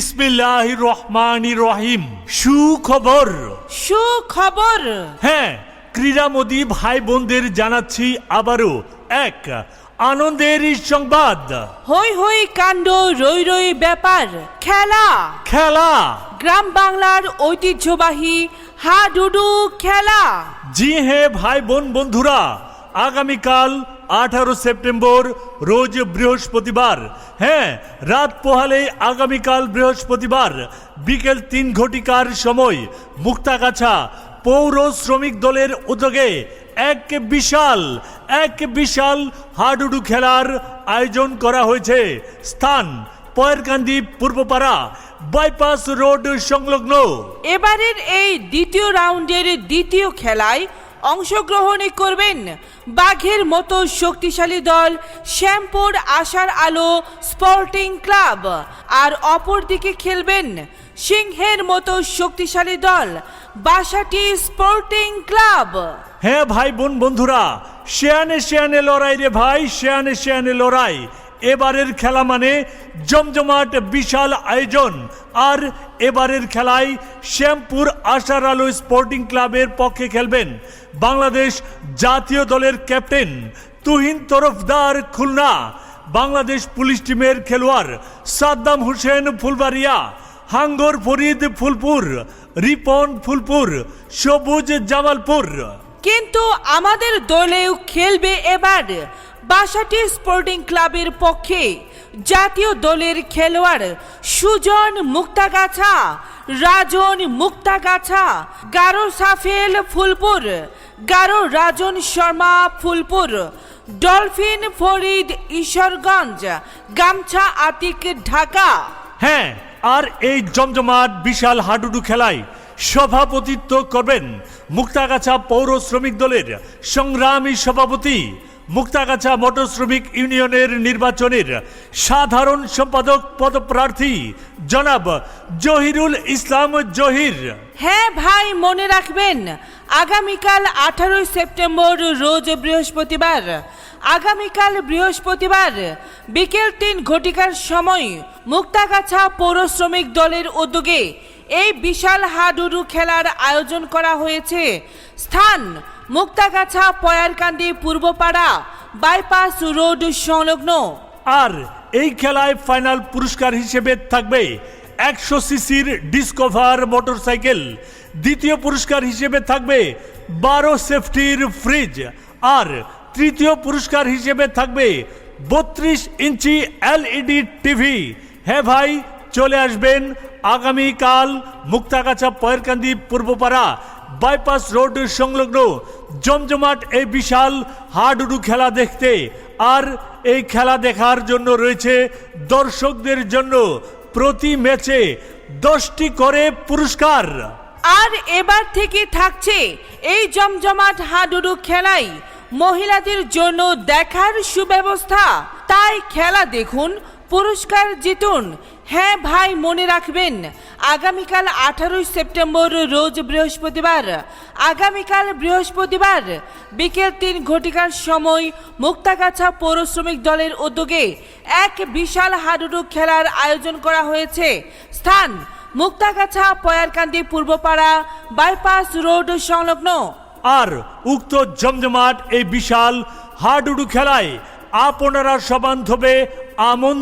বিসমিল্লাহ রহমান রহিম। সুখবর। সুখবর। হ্যাঁ ক্রীড়ামোদী ভাই বোনদের জানাচ্ছি আবারও এক আনন্দের সংবাদ। হই হই কাণ্ড রই রই ব্যাপার খেলা। খেলা। গ্রাম বাংলার ঐতিহ্যবাহী হাডুডু খেলা। জি হ্যাঁ ভাই বোন বন্ধুরা আগামীকাল আঠারো সেপ্টেম্বর, রোজ বৃহস্পতিবার। হ্যাঁ রাত পোহালে আগামীকাল বৃহস্পতিবার। বিকেল তিন ঘটিকার সময়, মুক্তাগাছা পৌর শ্রমিক দলের উদ্যোগে এক বিশাল এক বিশাল হাডুডু খেলার আয়োজন করা হয়েছে। স্থান, পয়েরকান্দি, পূর্বপাড়া, বাইপাস রোড সংলগ্ন। এবারের এই দ্বিতীয় রাউন্ডের দ্বিতীয় খেলায় অংশগ্রহণ করবেন বাঘের মতো শক্তিশালী দল শ্যামপুর আশার আলো স্পোর্টিং ক্লাব। আর অপরদিকে খেলবেন সিংহের মতো শক্তিশালী দল বাসাটি স্পোর্টিং ক্লাব। হ্যাঁ ভাই বোন বন্ধুরা, শেয়ানে শেয়ানে লড়াই রে ভাই, শেয়ানে শেয়ানে লড়াই। এবারের খেলা মানে জমজমাট বিশাল আয়োজন। আর এবারের খেলায় শ্যামপুর আশার আলো স্পোর্টিং ক্লাবের পক্ষে খেলবেন বাংলাদেশ জাতীয় দলের ক্যাপ্টেন তুহিন তরফদার খুলনা, বাংলাদেশ পুলিশ টিমের খেলোয়াড় সাদ্দাম হোসেন ফুলবাড়িয়া, হাঙ্গর ফরিদ ফুলপুর, রিপন ফুলপুর, সবুজ জামালপুর। কিন্তু আমাদের দলেও খেলবে এবার। বাসাটি স্পোর্টিং ক্লাবের পক্ষে জাতীয় দলের খেলোয়াড় সুজন মুক্তাগাছা, রাজন মুক্তাগাছা, গারো সাফেল ফুলপুর, গারো রাজন শর্মা ফুলপুর, ডলফিন ফরিদ ঈশ্বরগঞ্জ, গামছা আতিক ঢাকা। হ্যাঁ আর এই জমজমাট বিশাল হাডুডু খেলায় সভাপতিত্ব করবেন মুক্তাগাছা পৌর শ্রমিক দলের সংগ্রামী সভাপতি মুক্তাগাছা মোটর শ্রমিক ইউনিয়নের নির্বাচনের সাধারণ সম্পাদক পদপ্রার্থী জনাব জহিরুল ইসলাম জহির। হ্যাঁ ভাই, মনে রাখবেন, আগামীকাল আঠারোই সেপ্টেম্বর রোজ বৃহস্পতিবার। আগামীকাল বৃহস্পতিবার বিকেল তিন ঘটিকার সময় মুক্তাগাছা পৌর শ্রমিক দলের উদ্যোগে এই বিশাল হাডুডু খেলার আয়োজন করা হয়েছে। স্থান মুক্তাগাছা, পয়ারকান্দি, পূর্বপাড়া, বাইপাস রোড সংলগ্ন। আর এই খেলায় ফাইনাল পুরস্কার হিসেবে থাকবে একশো সিসির ডিসকভার মোটরসাইকেল। দ্বিতীয় পুরস্কার হিসেবে থাকবে বারো সেফটির ফ্রিজ। আর তৃতীয় পুরস্কার হিসেবে থাকবে বত্রিশ ইঞ্চি এলইডি টিভি। হ্যাঁ ভাই, চলে আসবেন আগামীকাল মুক্তাগাছা পয়েরকান্দি পূর্বপাড়া বাইপাস রোড সংলগ্ন জমজমাট এই বিশাল হাডুডু খেলা দেখতে। আর এই খেলা দেখার জন্য রয়েছে দর্শকদের জন্য প্রতি ম্যাচে দশটি করে পুরস্কার। আর এবার থেকে থাকছে এই জমজমাট হাডুডু খেলাই। মহিলাদের জন্য দেখার সুব্যবস্থা। তাই খেলা দেখুন পুরস্কার জিতুন। হ্যাঁ ভাই, মনে রাখবেন, আগামীকাল আঠারোই সেপ্টেম্বর রোজ বৃহস্পতিবার। আগামীকাল বৃহস্পতিবার বিকেল তিন ঘটিকার সময় মুক্তাগাছা পৌর শ্রমিক দলের উদ্যোগে এক বিশাল হাডুডু খেলার আয়োজন করা হয়েছে। স্থান, মুক্তাগাছা, পয়ারকান্দি, পূর্বপাড়া, বাইপাস রোড সংলগ্ন। আর উক্ত জমজমাট এই বিশাল হাডুডু খেলায় আপনারা সবান্ধবে আমন্ত্রণ